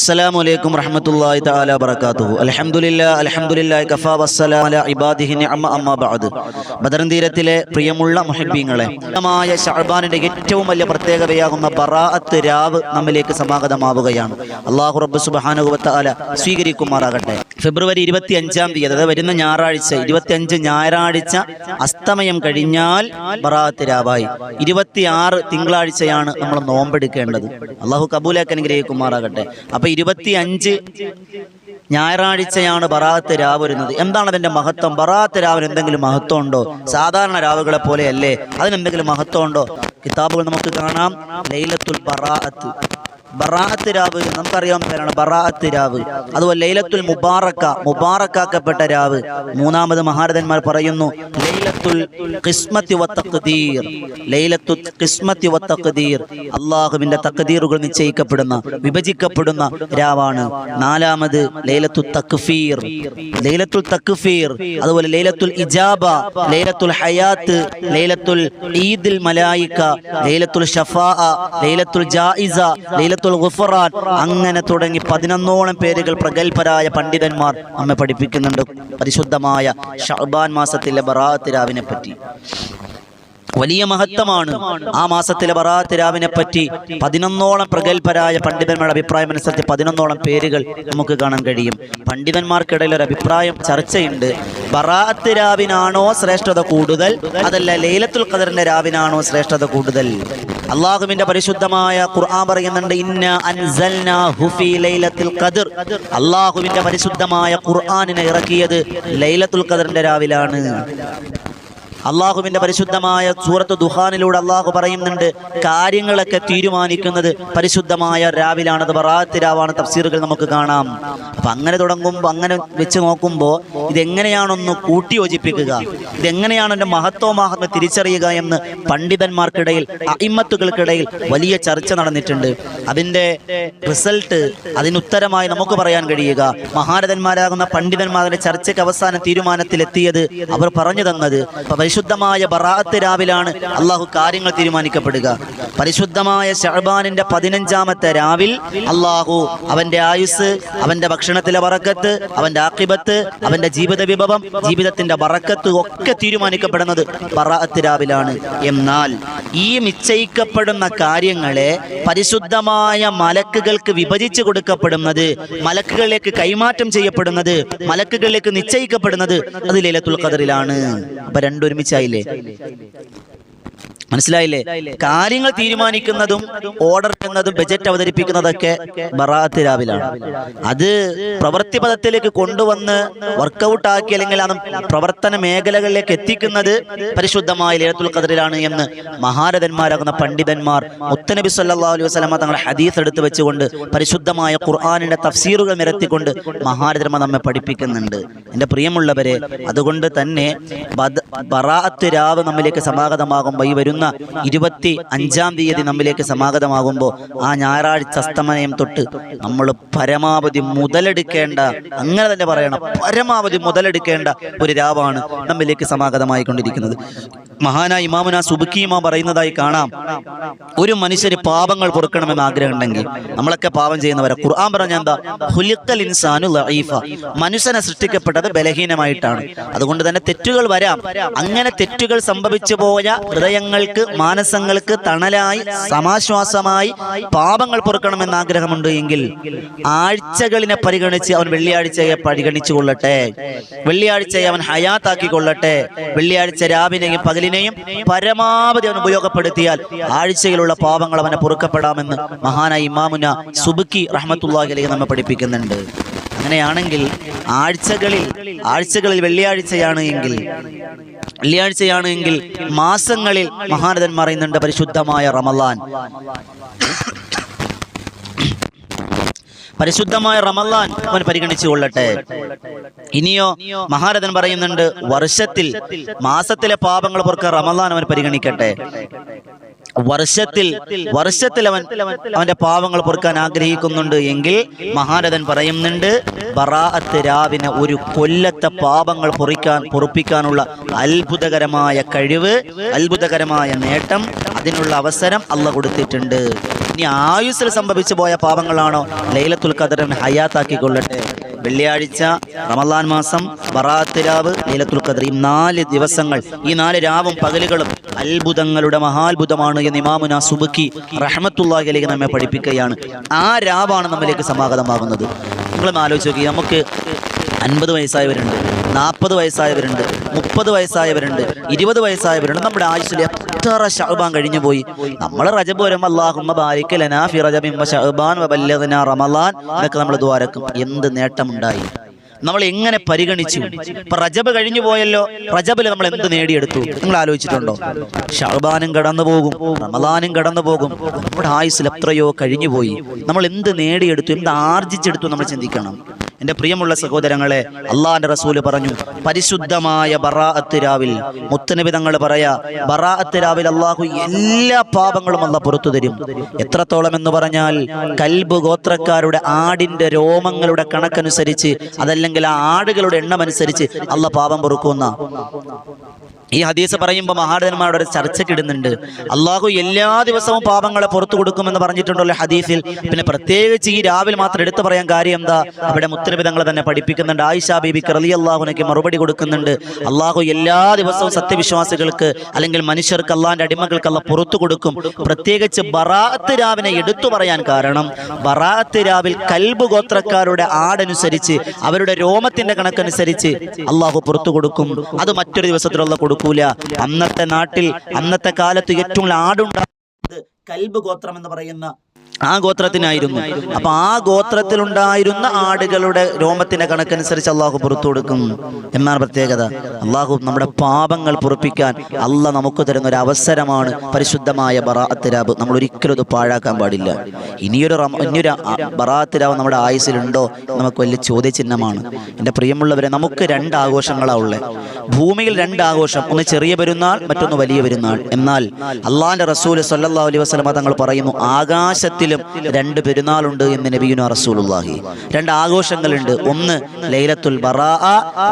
അസ്സലാമു അലൈക്കും റഹ്മത്തുള്ളാഹി തആല വബറകാതുഹു. അൽഹംദുലില്ലാ അൽഹംദുലില്ലാഹി കഫാ വസ്സലാമു അലാ ഇബാദിഹി നിഅമ അമ്മാ ബഅദ്. ബദർ തീരത്തിലെ പ്രിയമുള്ള മുഹബ്ബീങ്ങളെ മായ ശഅബാനിന്റെ ഏറ്റവും വലിയ പ്രത്യേകതയാകുന്ന ബറാഅത്ത് രാവ് നമ്മിലേക്ക് സമാഗതമാവുകയാണ്. അല്ലാഹു റബ്ബ് തആല സ്വീകരിക്കുമാറാകട്ടെ. ഫെബ്രുവരി ഇരുപത്തി അഞ്ചാം തീയതി അതായത് വരുന്ന ഞായറാഴ്ച ഇരുപത്തിയഞ്ച് ഞായറാഴ്ച അസ്തമയം കഴിഞ്ഞാൽ ബറാഅത്ത് രാവായി. ഇരുപത്തിയാറ് തിങ്കളാഴ്ചയാണ് നമ്മൾ നോമ്പെടുക്കേണ്ടത്. അള്ളാഹു കബൂലാക്കി അനുഗ്രഹിക്കുമാറാകട്ടെ. അപ്പൊ ഇരുപത്തി അഞ്ച് ഞായറാഴ്ചയാണ് ബറാത്ത് രാവ് വരുന്നത് എന്താണ് അതിന്റെ മഹത്വം? ബറാത്ത് രാവിന് എന്തെങ്കിലും മഹത്വം ഉണ്ടോ സാധാരണ രാവുകളെ പോലെയല്ലേ? അതിനെന്തെങ്കിലും മഹത്വം ഉണ്ടോ കിതാബുകൾ നമുക്ക് കാണാം. ലൈലത്തുൽ ബറാഅത്ത്. ബറാഅത്ത് രാവ് നമുക്കറിയാവുന്ന പേരാണ് ബറാഅത്ത് രാവ്. അതുപോലെ ലൈലത്തുൽ മുബാറക്ക മുബാറക്കാക്കപ്പെട്ട രാവ്. മൂന്നാമത് മഹാരഥന്മാർ പറയുന്നു ലൈലത്തുൽ വത്തഖ്ദീർ അള്ളാഹുവിന്റെ തഖ്ദീറുകൾ നിശ്ചയിക്കപ്പെടുന്ന വിഭജിക്കപ്പെടുന്ന രാവാണ്. നാലാമത് ലൈലത്തു തക്ഫീർ ലൈലത്തുൽ തക്ഫീർ അതുപോലെ ലൈലത്തുൽ ഇജാബ ലൈലത്തുൽ ഹയാത്ത് ലൈലത്തുൽ ഈദുൽ മലായിക്ക ലൈലത്തുൽ ഷഫാ ലൈലത്തുൽ ജായിസ ലൈലത്തുൽ ഗുഫറാൻ. അങ്ങനെ തുടങ്ങി പതിനൊന്നോളം പേരുകൾ പ്രഗത്ഭരായ പണ്ഡിതന്മാർ നമ്മെ പഠിപ്പിക്കുന്നുണ്ട്. പരിശുദ്ധമായ ഷർബാൻ മാസത്തിലെ ബറാത്ത് രാവിനെ പറ്റി വലിയ മഹത്വമാണ് ആ മാസത്തിലെ ബറാത്ത് രാവിനെ പറ്റി പതിനൊന്നോളം പ്രഗത്ഭരായ പണ്ഡിതന്മാരുടെ അഭിപ്രായം അനുസരിച്ച് പതിനൊന്നോളം പേരുകൾ നമുക്ക് കാണാൻ കഴിയും. പണ്ഡിതന്മാർക്കിടയിൽ ഒരു അഭിപ്രായം ചർച്ചയുണ്ട്. ബറാത്ത് രാവിനാണോ ശ്രേഷ്ഠത കൂടുതൽ? അതല്ല ലൈലത്തുൽ ഖദറിന്റെ രാവിനാണോ ശ്രേഷ്ഠത കൂടുതൽ? അള്ളാഹുവിന്റെ പരിശുദ്ധമായ ഖുർആൻ പറയുന്നുണ്ട് ഇന്ന അൻസൽനാഹു ഫീ ലൈലത്തുൽ ഖദർ. അള്ളാഹുവിന്റെ പരിശുദ്ധമായ ഖുർആനിനെ ഇറക്കിയത് ലൈലത്തുൽ ഖദറിന്റെ രാവിലാണ്. അള്ളാഹുവിന്റെ പരിശുദ്ധമായ സൂറത്ത് ദുഹാനിലൂടെ അള്ളാഹു പറയുന്നുണ്ട് കാര്യങ്ങളൊക്കെ തീരുമാനിക്കുന്നത് പരിശുദ്ധമായ രാവിലാണത്. ബറാത്ത് രാവാണ് തഫ്സീറുകൾ നമുക്ക് കാണാം. അപ്പൊ അങ്ങനെ തുടങ്ങുമ്പോൾ അങ്ങനെ വെച്ച് നോക്കുമ്പോൾ ഇതെങ്ങനെയാണൊന്ന് കൂട്ടിയോജിപ്പിക്കുക ഇതെങ്ങനെയാണ് എന്റെ മഹത്വമാഹത്മ തിരിച്ചറിയുക എന്ന് പണ്ഡിതന്മാർക്കിടയിൽ അയിമത്തുകൾക്കിടയിൽ വലിയ ചർച്ച നടന്നിട്ടുണ്ട്. അതിന്റെ റിസൾട്ട് അതിനുത്തരമായി നമുക്ക് പറയാൻ കഴിയുക. മഹാരഥന്മാരാകുന്ന പണ്ഡിതന്മാരുടെ ചർച്ചയ്ക്ക് അവസാന തീരുമാനത്തിലെത്തിയത് അവർ പറഞ്ഞു തന്നത് പരിശുദ്ധമായ ബറാത്ത് രാവിലാണ് അള്ളാഹു കാര്യങ്ങൾ തീരുമാനിക്കപ്പെടുക. പരിശുദ്ധമായ ഷഹബാനിന്റെ പതിനഞ്ചാമത്തെ രാവിൽ അള്ളാഹു അവന്റെ ആയുസ് അവന്റെ ഭക്ഷണത്തിലെ വറക്കത്ത് അവന്റെ ആക്കിബത്ത് അവന്റെ ജീവിത വിഭവം ജീവിതത്തിന്റെ വറക്കത്ത് ഒക്കെ തീരുമാനിക്കപ്പെടുന്നത് ബറാത്ത് രാവിലാണ്. എന്നാൽ ഈ നിശ്ചയിക്കപ്പെടുന്ന കാര്യങ്ങളെ പരിശുദ്ധമായ മലക്കുകൾക്ക് വിഭജിച്ചു കൊടുക്കപ്പെടുന്നത് മലക്കുകളിലേക്ക് കൈമാറ്റം ചെയ്യപ്പെടുന്നത് മലക്കുകളിലേക്ക് നിശ്ചയിക്കപ്പെടുന്നത് അത് ലൈലത്തുൽ ഖദറിലാണ്. അപ്പൊ രണ്ടൊരുമിച്ചായില്ലേ മനസ്സിലായില്ലേ? കാര്യങ്ങൾ തീരുമാനിക്കുന്നതും ഓർഡർ എന്നതും ബജറ്റ് അവതരിപ്പിക്കുന്നതൊക്കെ ബറാത്ത് രാവിലാണ്. അത് പ്രവൃത്തി പദത്തിലേക്ക് കൊണ്ടുവന്ന് വർക്കൗട്ട് ആക്കി അല്ലെങ്കിൽ അത് പ്രവർത്തന മേഖലകളിലേക്ക് എത്തിക്കുന്നത് പരിശുദ്ധമായ ലേലത്തുൽ കതിരിലാണ് എന്ന് മഹാരഥന്മാരാകുന്ന പണ്ഡിതന്മാർ മുത്തനബി സല്ലല്ലാഹു അലൈഹി വസല്ലമ തങ്ങളുടെ ഹദീസ് എടുത്തു വെച്ചുകൊണ്ട് പരിശുദ്ധമായ ഖുർആനിന്റെ തഫ്സീറുകൾ നിരത്തിക്കൊണ്ട് മഹാരഥന്മാർ നമ്മെ പഠിപ്പിക്കുന്നുണ്ട്. എന്റെ പ്രിയമുള്ളവരെ അതുകൊണ്ട് തന്നെ ബറാത്ത് രാവ് നമ്മിലേക്ക് സമാഗതമാകുമ്പോൾ ഈ വരുന്ന ഇരുപത്തി അഞ്ചാം തീയതി നമ്മിലേക്ക് സമാഗതമാകുമ്പോൾ ആ ഞായറാഴ്ച അസ്തമനയം തൊട്ട് നമ്മൾ പരമാവധി മുതലെടുക്കേണ്ട അങ്ങനെ തന്നെ പറയണം പരമാവധി മുതലെടുക്കേണ്ട ഒരു രാവാണ് നമ്മിലേക്ക് സമാഗതമായി കൊണ്ടിരിക്കുന്നത് മഹാനായ ഇമാമുന ഇമാം പറയുന്നതായി കാണാം ഒരു മനുഷ്യന് പാപങ്ങൾ പൊറുക്കണമെന്ന് ആഗ്രഹം ഉണ്ടെങ്കിൽ നമ്മളൊക്കെ പാപം ചെയ്യുന്നവരെ. ഖുർആൻ പറഞ്ഞ എന്താ? ഇൻസാനു ലഈഫ. മനുഷ്യനെ സൃഷ്ടിക്കപ്പെട്ടത് ബലഹീനമായിട്ടാണ്. അതുകൊണ്ട് തന്നെ തെറ്റുകൾ വരാം. അങ്ങനെ തെറ്റുകൾ സംഭവിച്ചു പോയ ഹൃദയങ്ങൾക്ക് മാനസങ്ങൾക്ക് തണലായി സമാശ്വാസമായി പാപങ്ങൾ പൊറുക്കണമെന്ന് ആഗ്രഹമുണ്ട് എങ്കിൽ ആഴ്ചകളിനെ പരിഗണിച്ച് അവൻ വെള്ളിയാഴ്ചയെ പരിഗണിച്ചു കൊള്ളട്ടെ വെള്ളിയാഴ്ചയെ അവൻ ഹയാത്താക്കി കൊള്ളട്ടെ വെള്ളിയാഴ്ച രാവിനെയും പകലിനെയും പരമാവധി അവൻ ഉപയോഗപ്പെടുത്തിയാൽ ആഴ്ചയിലുള്ള പാപങ്ങൾ അവനെ പൊറുക്കപ്പെടാമെന്ന് മഹാനായ ഇമാമുന സുബുക്കി റഹ്മത്തുള്ളാഹി അലൈഹി നമ്മെ പഠിപ്പിക്കുന്നുണ്ട്. അങ്ങനെയാണെങ്കിൽ ആഴ്ചകളിൽ ആഴ്ചകളിൽ വെള്ളിയാഴ്ചയാണ് എങ്കിൽ വെള്ളിയാഴ്ചയാണ് എങ്കിൽ മാസങ്ങളിൽ മഹാനദൻ പറയുന്നുണ്ട് പരിശുദ്ധമായ റമലാൻ പരിശുദ്ധമായ റമലാൻ അവൻ പരിഗണിച്ചു കൊള്ളട്ടെ. ഇനിയോ മഹാരഥൻ പറയുന്നുണ്ട് വർഷത്തിൽ മാസത്തിലെ പാപങ്ങൾ പുറക്ക റമലാൻ അവൻ പരിഗണിക്കട്ടെ. വർഷത്തിൽ വർഷത്തിൽ അവൻ അവന്റെ പാവങ്ങൾ പൊറുക്കാൻ ആഗ്രഹിക്കുന്നുണ്ട് എങ്കിൽ മഹാരഥൻ പറയുന്നുണ്ട് ബറാഅത്ത് രാവിനെ ഒരു കൊല്ലത്തെ പാപങ്ങൾ പൊറിക്കാൻ പൊറുപ്പിക്കാനുള്ള അത്ഭുതകരമായ കഴിവ് അത്ഭുതകരമായ നേട്ടം അതിനുള്ള അവസരം അല്ല കൊടുത്തിട്ടുണ്ട്. ഇനി ആയുസ്സിൽ സംഭവിച്ചു പോയ പാപങ്ങളാണോ ലൈലത്തുൽ ഖദറിനെ ഹയാത്താക്കിക്കൊള്ളട്ടെ? വെള്ളിയാഴ്ച റമദാൻ മാസം ബറാത്ത് രാവ് ലീലത്തുൽ ഈ നാല് ദിവസങ്ങൾ ഈ നാല് രാവും പകലുകളും അത്ഭുതങ്ങളുടെ മഹാത്ഭുതമാണ് എന്ന് ഇമാമുന സുബുക്കി റഹ്മത്തുള്ളാഹിലേക്ക് നമ്മെ പഠിപ്പിക്കുകയാണ്. ആ രാവാണ് നമ്മിലേക്ക് സമാഗതമാകുന്നത്. നിങ്ങളൊന്ന് ആലോചിച്ച് നോക്കി നമുക്ക് അൻപത് വയസ്സായവരുണ്ട്. നാൽപ്പത് വയസ്സായവരുണ്ട് മുപ്പത് വയസ്സായവരുണ്ട് ഇരുപത് വയസ്സായവരുണ്ട്. നമ്മുടെ ആയുസ്സിൽ എത്ര ഷഹബാൻ കഴിഞ്ഞു പോയി? നമ്മൾ റജബ് വരുമ്പോൾ അള്ളാഹുമ്മ നമ്മൾ ദ്വാരക്കും എന്ത് നേട്ടമുണ്ടായി? നമ്മൾ എങ്ങനെ പരിഗണിച്ചു? ഇപ്പൊ റജബ് കഴിഞ്ഞു പോയല്ലോ റജബിൽ നമ്മൾ എന്ത് നേടിയെടുത്തു? നിങ്ങൾ ആലോചിച്ചിട്ടുണ്ടോ? ഷഹബാനും കടന്നു പോകും റമലാനും കടന്നു പോകും. നമ്മുടെ ആയുസ്സിൽ എത്രയോ കഴിഞ്ഞു പോയി. നമ്മൾ എന്ത് നേടിയെടുത്തു? എന്ത് ആർജിച്ചെടുത്തു? നമ്മൾ ചിന്തിക്കണം. എന്റെ പ്രിയമുള്ള സഹോദരങ്ങളെ അള്ളാന്റെ റസൂൽ പറഞ്ഞു പരിശുദ്ധമായ ബറാഅത്ത് രാവിൽ മുത്തനബി തങ്ങൾ പറയാ ബറാഅത്ത് രാവിൽ അള്ളാഹു എല്ലാ പാപങ്ങളും അല്ല പുറത്തു തരും. എത്രത്തോളം എന്ന് പറഞ്ഞാൽ കൽബ് ഗോത്രക്കാരുടെ ആടിന്റെ രോമങ്ങളുടെ കണക്കനുസരിച്ച് അതല്ലെങ്കിൽ ആ ആടുകളുടെ എണ്ണം അനുസരിച്ച് അല്ല പാപം പൊറുക്കുന്ന. ഈ ഹദീസ് പറയുമ്പോൾ മഹാരഥന്മാരുടെ ഒരു ചർച്ചക്കിടുന്നുണ്ട് അള്ളാഹു എല്ലാ ദിവസവും പാപങ്ങളെ പുറത്തു കൊടുക്കുമെന്ന് പറഞ്ഞിട്ടുണ്ടല്ലോ ഹദീസിൽ. പിന്നെ പ്രത്യേകിച്ച് ഈ രാവിലെ മാത്രം എടുത്തു പറയാൻ കാര്യം എന്താ? അവിടെ മുത്തരവിധങ്ങൾ തന്നെ പഠിപ്പിക്കുന്നുണ്ട്. ആയിഷ ബീബി റലി അള്ളാഹുനക്ക് മറുപടി കൊടുക്കുന്നുണ്ട്. അള്ളാഹു എല്ലാ ദിവസവും സത്യവിശ്വാസികൾക്ക് അല്ലെങ്കിൽ മനുഷ്യർക്ക് അള്ളാഹിന്റെ അടിമകൾക്ക് അല്ല പുറത്തു കൊടുക്കും. പ്രത്യേകിച്ച് ബറാത്ത് രാവിനെ എടുത്തു പറയാൻ കാരണം ബറാത്ത് രാവിൽ കൽബ് ഗോത്രക്കാരുടെ ആടനുസരിച്ച് അവരുടെ രോമത്തിന്റെ കണക്കനുസരിച്ച് അള്ളാഹു പുറത്തു കൊടുക്കും. അത് മറ്റൊരു ദിവസത്തിലുള്ള കൊടുക്കൂല അന്നത്തെ നാട്ടിൽ അന്നത്തെ കാലത്ത് ഏറ്റവും ആടുണ്ടാകുന്നത് കൽബ് ഗോത്രം എന്ന് പറയുന്ന ആ ഗോത്രത്തിനായിരുന്നു. അപ്പൊ ആ ഗോത്രത്തിലുണ്ടായിരുന്ന ആടുകളുടെ രോമത്തിന്റെ കണക്കനുസരിച്ച് അള്ളാഹു പുറത്തു കൊടുക്കും എന്നാണ് പ്രത്യേകത. അള്ളാഹു നമ്മുടെ പാപങ്ങൾ പുറപ്പിക്കാൻ അല്ല നമുക്ക് തരുന്ന ഒരു അവസരമാണ് പരിശുദ്ധമായ ബറാത്തിരാബ് നമ്മൾ ഒരിക്കലും അത് പാഴാക്കാൻ പാടില്ല. ഇനിയൊരു ഇനിയൊരു ബറാത്തിരാവ് നമ്മുടെ ആയുസിലുണ്ടോ നമുക്ക് വലിയ ചോദ്യചിഹ്നമാണ്. എന്റെ പ്രിയമുള്ളവരെ നമുക്ക് രണ്ട് ആഘോഷങ്ങളാ ഉള്ളത്. ഭൂമിയിൽ രണ്ട് ആഘോഷം. ഒന്ന് ചെറിയ പെരുന്നാൾ മറ്റൊന്ന് വലിയ പെരുന്നാൾ. എന്നാൽ അള്ളാഹിന്റെ റസൂൽ സല്ലാ അലൈഹി വസല്ലമ തങ്ങൾ പറയുന്നു ആകാശത്തിലും രണ്ട് പെരുന്നാളുണ്ട് എന്ന് നബിയുന റസൂലുള്ളാഹി. രണ്ട് ആഘോഷങ്ങളുണ്ട്. ഒന്ന് ലൈലത്തുൽ ബറാ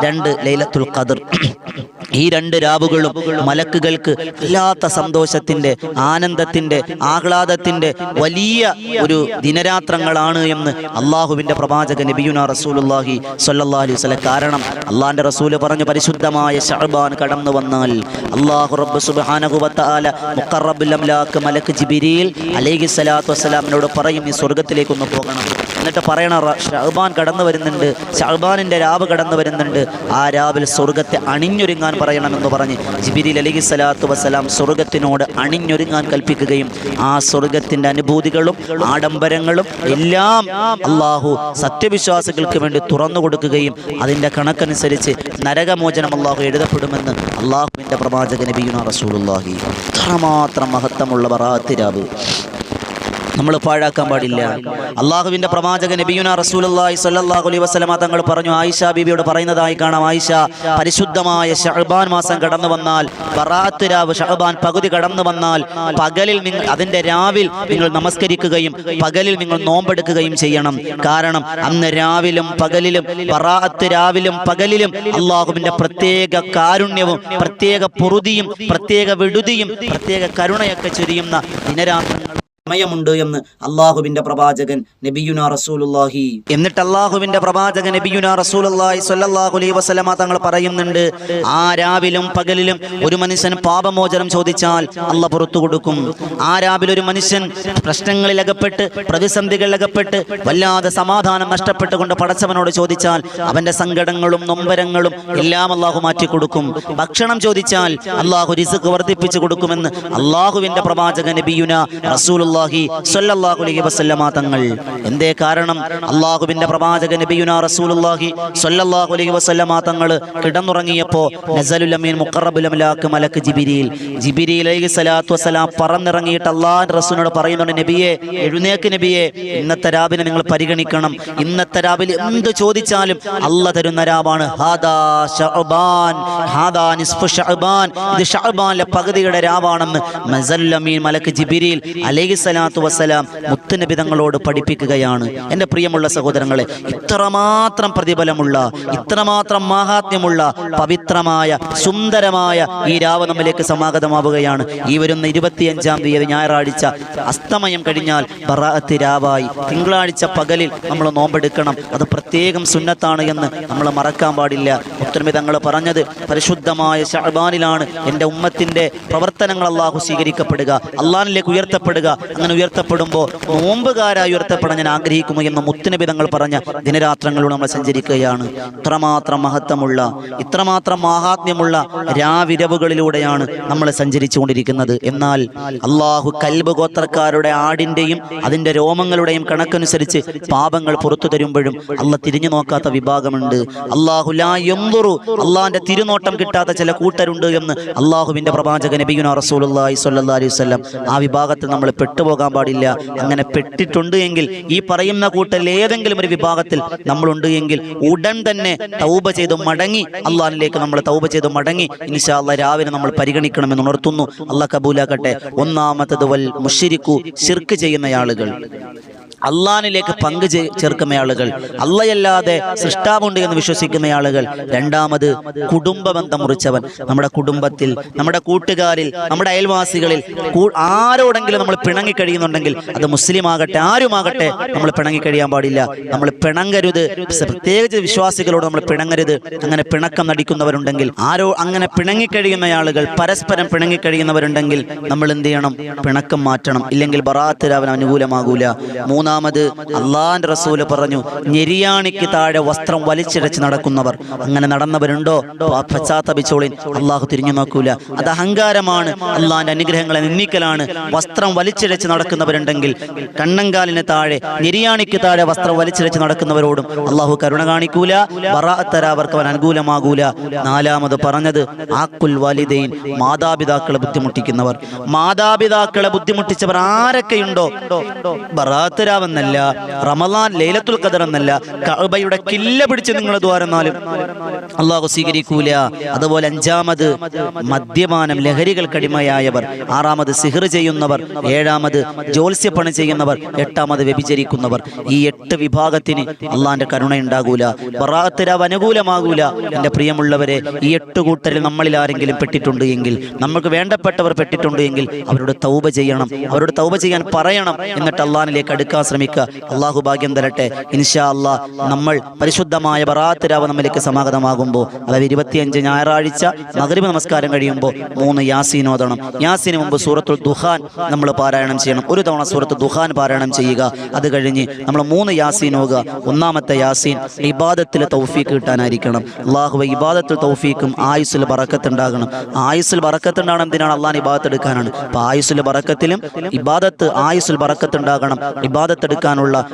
രണ്ട് ലൈലത്തുൽ ഖദർ. ഈ രണ്ട് രാവുകളും മലക്കുകൾക്ക് വല്ലാത്ത സന്തോഷത്തിന്റെ ആനന്ദത്തിന്റെ ആഹ്ലാദത്തിന്റെ വലിയ ഒരു ദിനരാത്രങ്ങളാണ് എന്ന് അള്ളാഹുവിന്റെ പ്രവാചക നബിയുന റസൂലുള്ളാഹി സ്വല്ലല്ലാഹു അലൈഹി വസല്ലം. കാരണം അള്ളാഹിന്റെ റസൂൽ പറഞ്ഞു പരിശുദ്ധമായ ഷഅബാൻ കടന്നു വന്നാൽ അള്ളാഹു റബ്ബ് മുഖറബുൽ അംലാക്ക് മലക്ക് ജിബ്രീൽ അലൈഹി സ്വലാത്തു വസ്സലാമിനോട് പറയും ഈ സ്വർഗത്തിലേക്ക് ഒന്ന് പോകണം. എന്നിട്ട് പറയണ ഷഹബാൻ കടന്നു വരുന്നുണ്ട്. ഷഹബാനിന്റെ രാവ് കടന്നു വരുന്നുണ്ട്. ആ രാവിൽ സ്വർഗത്തെ അണിഞ്ഞൊരുങ്ങാൻ പറയണമെന്ന് പറഞ്ഞ് ജിബിരി അലഹി സ്വലാത്തു വസ്സലാം സ്വർഗത്തിനോട് അണിഞ്ഞൊരുങ്ങാൻ കൽപ്പിക്കുകയും ആ സ്വർഗത്തിന്റെ അനുഭൂതികളും ആഡംബരങ്ങളും എല്ലാം അള്ളാഹു സത്യവിശ്വാസികൾക്ക് വേണ്ടി തുറന്നു കൊടുക്കുകയും അതിന്റെ കണക്കനുസരിച്ച് നരകമോചനം അള്ളാഹു എഴുതപ്പെടുമെന്ന് അള്ളാഹുവിന്റെ പ്രവാചക നബിയുന റസൂലുള്ളാഹി. അത്രമാത്രം മഹത്വമുള്ള ബറാത്തിരാവ് നമ്മൾ പാഴാക്കാൻ പാടില്ല. അള്ളാഹുവിന്റെ പ്രവാചക നബിയുന റസൂലി സ്വല്ലല്ലാഹു അലൈഹി വസല്ലമ തങ്ങൾ പറഞ്ഞു ആയിഷ ബീബിയോട് പറയുന്നതായി കാണാം ആയിഷ പരിശുദ്ധമായ ഷഹബാൻ മാസം കടന്നു വന്നാൽ ബറാത്ത് രാവ് ഷഅബാൻ പകുതി കടന്നു വന്നാൽ പകലിൽ നിങ്ങൾ അതിന്റെ രാവിൽ നിങ്ങൾ നമസ്കരിക്കുകയും പകലിൽ നിങ്ങൾ നോമ്പെടുക്കുകയും ചെയ്യണം. കാരണം അന്ന് രാവിലും പകലിലും ബറാത്ത് രാവിലും പകലിലും അള്ളാഹുവിന്റെ പ്രത്യേക കാരുണ്യവും പ്രത്യേക പൊറുതിയും പ്രത്യേക വിടുതിയും പ്രത്യേക കരുണയൊക്കെ ചൊരിയുന്ന ദിനരാത്രങ്ങൾ സമയമുണ്ട് എന്ന് അള്ളാഹുവിന്റെ പ്രവാചകൻ നബിയുന റസൂലുല്ലാഹി എന്നിട്ട് അള്ളാഹുവിന്റെ പ്രവാചകൻ നബിയുന റസൂലുല്ലാഹി സ്വല്ലല്ലാഹു അലൈഹി വസല്ലമ തങ്ങൾ പറയുന്നുണ്ട് ആ രാവിലും പകലിലും ഒരു മനുഷ്യൻ പാപമോചനം ചോദിച്ചാൽ അല്ല പുറത്തു കൊടുക്കും. ആ രാവിലെ ഒരു മനുഷ്യൻ പ്രശ്നങ്ങളിൽ അകപ്പെട്ട് പ്രതിസന്ധികളിൽ അകപ്പെട്ട് വല്ലാതെ സമാധാനം നഷ്ടപ്പെട്ടുകൊണ്ട് പടച്ചവനോട് ചോദിച്ചാൽ അവന്റെ സങ്കടങ്ങളും നൊമ്പരങ്ങളും എല്ലാം അള്ളാഹു മാറ്റി കൊടുക്കും. ഭക്ഷണം ചോദിച്ചാൽ അള്ളാഹു റിസ്ക് വർദ്ധിപ്പിച്ചു കൊടുക്കുമെന്ന് അള്ളാഹുവിന്റെ പ്രവാചകൻ നബിയുന റസൂലുള്ള റസൂലുള്ളാഹി സ്വല്ലല്ലാഹു അലൈഹി വസല്ലമ തങ്ങൾ. എന്തേ കാരണം? അള്ളാഹുവിന്റെ പ്രവാചക നബിയുന റസൂലുള്ളാഹി സല്ലല്ലാഹു അലൈഹി വസല്ലമ തങ്ങൾ കിടന്നുറങ്ങിയപ്പോൾ നസലുൽ അമീൻ മുഖറബുൽ അമലാക്ക് മലക്ക് ജിബിരിയിൽ ജിബിരിയിൽ അലൈഹി സ്വലാത്തു വസ്സലാം പറന്നിറങ്ങിയിട്ട് അള്ളാഹ് റസൂലിനോട് പറയുന്നുണ്ട് നബിയെ എഴുന്നേക്ക് നബിയെ ഇന്നത്തെ രാവിലെ നിങ്ങൾ പരിഗണിക്കണം. ഇന്നത്തെ രാവിലെ എന്ത് ചോദിച്ചാലും അല്ല തരുന്ന രാവാണ്. ഇത് ഷഅബാനിലെ പകുതിയുടെ രാവാണെന്ന് മലക്ക് ജിബിരിയിൽ അലൈഹി സ്വലാത്തു വസ്സലാം മുത്തുനബി തങ്ങളോട് പഠിപ്പിക്കുകയാണ്. എന്റെ പ്രിയമുള്ള സഹോദരങ്ങളെ ഇത്രമാത്രം പ്രതിഫലമുള്ള ഇത്രമാത്രം മാഹാത്മ്യമുള്ള പവിത്രമായ സുന്ദരമായ ഈ രാവ് നമ്മിലേക്ക് സമാഗതമാവുകയാണ്. ഈ വരുന്ന ഇരുപത്തിയഞ്ചാം തീയതി ഞായറാഴ്ച അസ്തമയം കഴിഞ്ഞാൽ ബറാഅത്ത് രാവായി. തിങ്കളാഴ്ച പകലിൽ നമ്മൾ നോമ്പെടുക്കണം. അത് പ്രത്യേകം സുന്നത്താണ് എന്ന് നമ്മൾ മറക്കാൻ പാടില്ല. ഉത്തരമി തങ്ങൾ പറഞ്ഞത് പരിശുദ്ധമായ ഷഹബാനിലാണ് എന്റെ ഉമ്മത്തിന്റെ പ്രവർത്തനങ്ങൾ അള്ളാഹു സ്വീകരിക്കപ്പെടുക അള്ളാഹിലേക്ക് ഉയർത്തപ്പെടുക. അങ്ങനെ ഉയർത്തപ്പെടുമ്പോൾ നോമ്പുകാരായി ഉയർത്തപ്പെടാൻ ഞാൻ ആഗ്രഹിക്കുന്നു എന്ന് മുത്തിനബി തങ്ങൾ പറഞ്ഞ ദിനരാത്രങ്ങളിലൂടെ നമ്മൾ സഞ്ചരിക്കുകയാണ്. ഇത്രമാത്രം മഹത്വമുള്ള ഇത്രമാത്രം മാഹാത്മ്യമുള്ള രാവിരവുകളിലൂടെയാണ് നമ്മൾ സഞ്ചരിച്ചുകൊണ്ടിരിക്കുന്നത്. എന്നാൽ അള്ളാഹു കൽബ് ഗോത്രക്കാരുടെ ആടിന്റെയും അതിന്റെ രോമങ്ങളുടെയും കണക്കനുസരിച്ച് പാപങ്ങൾ പുറത്തു തരുമ്പോഴും അല്ല തിരിഞ്ഞു നോക്കാത്ത വിഭാഗമുണ്ട്. അള്ളാഹു ലാ യംറു അള്ളാഹിന്റെ തിരുനോട്ടം കിട്ടാത്ത ചില കൂട്ടരുണ്ട് എന്ന് അള്ളാഹുവിന്റെ പ്രവാചകൻ നബിയുന സ്വല്ലല്ലാഹി അലൈഹി വസല്ലം ആ വിഭാഗത്തിൽ നമ്മൾ പെട്ടുപോകാൻ പാടില്ല. അങ്ങനെ പെട്ടിട്ടുണ്ട് എങ്കിൽ ഈ പറയുന്ന കൂട്ടൽ ഏതെങ്കിലും ഒരു വിഭാഗത്തിൽ നമ്മളുണ്ട് എങ്കിൽ ഉടൻ തന്നെ തൗബ ചെയ്ത് മടങ്ങി അള്ളാഹിലേക്ക് നമ്മൾ തൗബ ചെയ്ത് മടങ്ങി ഇൻഷാല്ല രാവിലെ നമ്മൾ പരിഗണിക്കണമെന്ന് ഉണർത്തുന്നു. അള്ളാഹ് കബൂലാക്കട്ടെ. ഒന്നാമത്തത് വൽ മുഷിരിക്കു ശിർക്ക് ചെയ്യുന്ന ആളുകൾ. അള്ളാനിലേക്ക് പങ്ക് ചേർക്കുന്ന ആളുകൾ. അള്ളയല്ലാതെ സൃഷ്ടാവുണ്ട് എന്ന് വിശ്വസിക്കുന്ന ആളുകൾ. രണ്ടാമത് കുടുംബ ബന്ധം മുറിച്ചവൻ. നമ്മുടെ കുടുംബത്തിൽ നമ്മുടെ കൂട്ടുകാരിൽ നമ്മുടെ അയൽവാസികളിൽ ആരോടെങ്കിലും നമ്മൾ പിണങ്ങി കഴിയുന്നുണ്ടെങ്കിൽ അത് മുസ്ലിം ആകട്ടെ ആരുമാകട്ടെ നമ്മൾ പിണങ്ങി കഴിയാൻ പാടില്ല. നമ്മൾ പിണങ്ങരുത്. പ്രത്യേകിച്ച് വിശ്വാസികളോട് നമ്മൾ പിണങ്ങരുത്. അങ്ങനെ പിണക്കം നടിക്കുന്നവരുണ്ടെങ്കിൽ ആരോ അങ്ങനെ പിണങ്ങി കഴിയുന്ന ആളുകൾ പരസ്പരം പിണങ്ങി പിണങ്ങിക്കഴിയുന്നവരുണ്ടെങ്കിൽ നമ്മൾ എന്ത് ചെയ്യണം? പിണക്കം മാറ്റണം. ഇല്ലെങ്കിൽ ബറാത്ത് രാവൻ അനുകൂലമാകൂല. മൂന്നാമത് അള്ളാന്റെ റസൂൽ പറഞ്ഞു ഞെരിയാണിക്ക് താഴെ വസ്ത്രം വലിച്ചിടച്ച് നടക്കുന്നവർ. അങ്ങനെ നടന്നവരുണ്ടോ? പശ്ചാത്തപിച്ചോളിൻ അള്ളാഹു തിരിഞ്ഞു നോക്കൂല. അത് അഹങ്കാരമാണ്. അള്ളാന്റെ അനുഗ്രഹങ്ങളെ നിന്ദിക്കലാണ്. വസ്ത്രം വലിച്ചിഴച്ച് നടക്കുന്നവരുണ്ടെങ്കിൽ കണ്ണങ്കാലിന് താഴെ ഞെരിയാണിക്ക് താഴെ വസ്ത്രം വലിച്ചിഴച്ച് നടക്കുന്നവരോടും അള്ളാഹു കരുണ കാണിക്കൂല. ബറാത്തര അവർക്ക് അവൻ അനുകൂലമാകൂല. നാലാമത് പറഞ്ഞത് ആക്കുൽ വാലിദൈൻ മാതാപിതാക്കളെ ബുദ്ധിമുട്ടിക്കുന്നവർ. മാതാപിതാക്കളെ ബുദ്ധിമുട്ടിച്ചവർ ആരൊക്കെയുണ്ടോ? ബറാത്തരാവെന്നല്ല റമലാൻ ലൈലത്തുൽ ഖദർ എന്നല്ല കഅബയുടെ കില്ല പിടിച്ച് നിങ്ങൾ ദ്വാരന്നാലും അള്ളാഹു സ്വീകരിക്കൂല. അതുപോലെ അഞ്ചാമത് മദ്യപാനം ലഹരികൾക്കടിമയായവർ ആറാമത് സിഹർ ചെയ്യുന്നവർ ഏഴാമത് ജ്യോത്സ്യപ്പണി ചെയ്യുന്നവർ എട്ടാമത് വ്യഭിചരിക്കുന്നവർ. ഈ എട്ട് വിഭാഗത്തിന് അള്ളാന്റെ കരുണ ഉണ്ടാകൂല ബറാത്തരാവ് അനുകൂലമാകൂല. എന്റെ പ്രിയമുള്ളവരെ ഈ എട്ട് കൂട്ടരിൽ നമ്മളിൽ ആരെങ്കിലും പെട്ടിട്ടുണ്ട് എങ്കിൽ നമുക്ക് വേണ്ടപ്പെട്ടവർ പെട്ടിട്ടുണ്ട് എങ്കിൽ അവരോട് തൗബ ചെയ്യണം. അവരോട് തൗബ ചെയ്യാൻ പറയണം. എന്നിട്ട് അള്ളാഹിലേക്ക് അടുക്കാൻ ശ്രമിക്കുക. അള്ളാഹു ഭാഗ്യം തരട്ടെ. ഇൻഷാ അള്ളാ നമ്മൾ പരിശുദ്ധമായ ബറാത്തരാവ് നമ്മിലേക്ക് സമാഗതമാകുമ്പോൾ അതായത് ഇരുപത്തിയഞ്ച് ഞായറാഴ്ച മകരീബ് നമസ്കാരം കഴിയുമ്പോൾ മൂന്ന് യാസീൻ ഓതണം. യാസീന് മുമ്പ് സൂറത്തുൽ ദുഹാൻ നമ്മൾ പാരായണം ചെയ്യണം. ഒരു തവണ സൂറത്ത് ദുഹാൻ പാരായണം ചെയ്യുക. അത് കഴിഞ്ഞ് നമ്മൾ മൂന്ന് യാസീൻ ഒന്നാമത്തെ യാസീൻ ഇബാദത്തിൽ തൗഫീക്ക് കിട്ടാനായിരിക്കണം. അള്ളാഹു ഇബാദത്തിൽ തൗഫീക്കും ആയുസ്സിൽ ബറക്കത്തുണ്ടാകണം ആയുസ്സിൽ ബറക്കത്തുണ്ടാകണം എന്തിനാണ്? അള്ളാഹാൻ ഇബാദത്ത് എടുക്കാനാണ്. അപ്പോൾ ആയുസ്സിൽ ബറക്കത്തിലും ഇബാദത്ത് ആയുസ്സിൽ ബറക്കത്തുണ്ടാകണം ഇബാദത്ത് എടുക്കാനുള്ള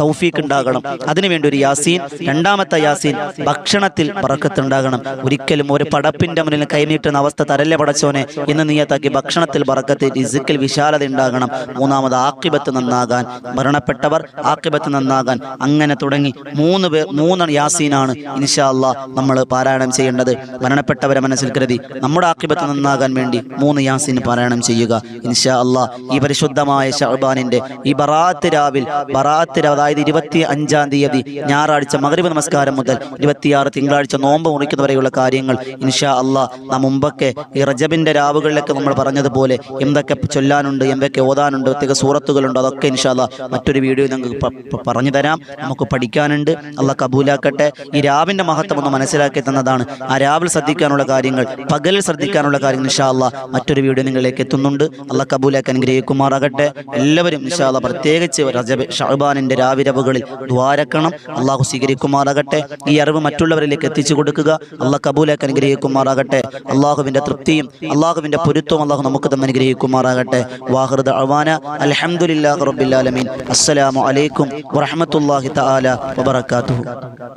തൗഫീഖ് ഉണ്ടാകണം അതിനുവേണ്ടി ഒരു യാസീൻ രണ്ടാമത്തെ യാസീൻ ഭക്ഷണത്തിൽ ബറക്കത്തുണ്ടാകണം. ഒരിക്കലും ഒരു പടപ്പിന്റെ മുന്നിൽ കൈനീട്ടുന്ന അവസ്ഥ തരല്ല പടച്ചോനെ? എന്ന് നീയത്താക്കി ഭക്ഷണത്തിൽ ബറക്കത്ത് റിസിക്കിൽ വിശാലത ഉണ്ടാകണം. മൂന്നാമത് ആക്കിബത്ത് നന്നാകാൻ. മരണപ്പെട്ടവർ ആക്കിബത്ത് നന്നാകാൻ. അങ്ങനെ തുടങ്ങി മൂന്ന് പേർ മൂന്ന് യാസീനാണ് ഇൻഷാ അള്ളാ നമ്മൾ പാരായണം ചെയ്യേണ്ടത്. മരണപ്പെട്ടവരെ മനസ്സിൽ കരുതി നമ്മുടെ ആക്കിബത്ത് നന്നാകാൻ വേണ്ടി മൂന്ന് യാസീൻ പാരായണം ചെയ്യുക. ഇൻഷാ അള്ളാ ഈ പരിശുദ്ധമായ ഷഹബാനിന്റെ ഈ ബറാത്ത് രാവിൽ ബറാത്ത് അതായത് ഇരുപത്തി അഞ്ചാം തീയതി ഞായറാഴ്ച മകരീബ് നമസ്കാരം മുതൽ ഇരുപത്തിയാറ് തിങ്കളാഴ്ച നോമ്പ് മുറിക്കുന്നവരെയുള്ള കാര്യങ്ങൾ ഇൻഷാ അള്ളാ നാം മുമ്പൊക്കെ ഈ റജബിന്റെ രാവുകളിലൊക്കെ നമ്മൾ പറഞ്ഞതുപോലെ എന്തൊക്കെ ചൊല്ലാനുണ്ട് എന്തൊക്കെ ഓതാനുണ്ട് പ്രത്യേക സൂറത്തുകളുണ്ട് അതൊക്കെ ഇൻഷാ അള്ളാ മറ്റൊരു വീഡിയോ നിങ്ങൾക്ക് പറഞ്ഞു തരാം. നമുക്ക് പഠിക്കാനുണ്ട്. അള്ളാ കബൂലാക്കട്ടെ. ഈ രാവിന്റെ മഹത്വം ഒന്ന് മനസ്സിലാക്കി തന്നതാണ്. ആ രാവിൽ ശ്രദ്ധിക്കാനുള്ള കാര്യങ്ങൾ പകലിൽ ശ്രദ്ധിക്കാനുള്ള കാര്യങ്ങൾ ഇൻഷാ അള്ളാ മറ്റൊരു വീഡിയോ നിങ്ങളിലേക്ക് എത്തുന്നുണ്ട്. അള്ളാ കബൂലാക്കാൻ അനുഗ്രഹിക്കുമാറാകട്ടെ. എല്ലാവരും ഇൻഷാ അള്ളാ പ്രത്യേകിച്ച് പ്രത്യേകിച്ച് രജബ് ഷഹബാനിന്റെ രാവിരവുകളിൽ ദ്വാരക്കണം. അള്ളാഹു സ്വീകരിക്കുമാറാകട്ടെ. ഈ അറിവ് മറ്റുള്ളവരിലേക്ക് എത്തിച്ചു കൊടുക്കുക. അള്ളാഹ് കബൂലേക്ക് അനുഗ്രഹിക്കുമാറാകട്ടെ. അള്ളാഹുവിന്റെ തൃപ്തിയും അള്ളാഹുവിന്റെ പൊരുത്തവും അള്ളാഹു നമുക്ക് തന്നെ അനുഗ്രഹിക്കുമാറാകട്ടെ. വാഹൃദ അവാന അലഹമുല്ലാ റബ്ബില്ലാലമീൻ അസ്സലാമു അലൈക്കും വറഹമത്തല്ലാഹി തആല വബറകാതുഹു.